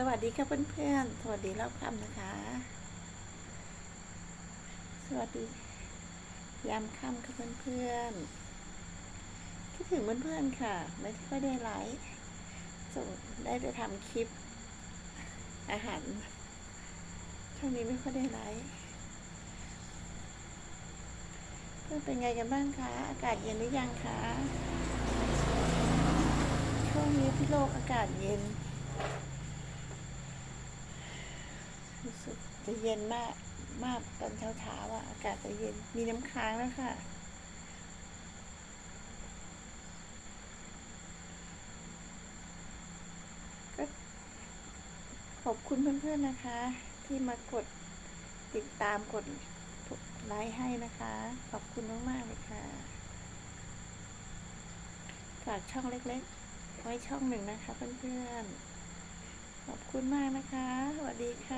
สวัสดีค่ะเพื่อนๆ สวัสดีรอบค่ำนะคะ สวัสดี ยามค่ำค่ะเพื่อนๆ คิดถึงเพื่อนๆค่ะ ไม่ค่อยได้ไลฟ์ส่งได้แต่ทำคลิป อาหาร ช่วงนี้ไม่ค่อยได้ไลฟ์เพื่อนเป็นไงกันบ้างคะ อากาศเย็นหรือยังคะ ช่วงนี้ที่โลกอากาศเย็น รู้ สึกจะเย็นมากมากตอนเช้าเช้าๆอะอากาศจะเย็นมีน้ำค้างแล้วค่ะ ก็ขอบคุณเพื่อนๆนะคะ ที่มากดติดตามกดไลค์ให้นะคะ ขอบคุณมากๆเลยค่ะ ฝากช่องเล็กๆ ไว้ช่องหนึ่งนะคะเพื่อนๆ ขอบคุณมากนะคะ สวัสดีค่ะ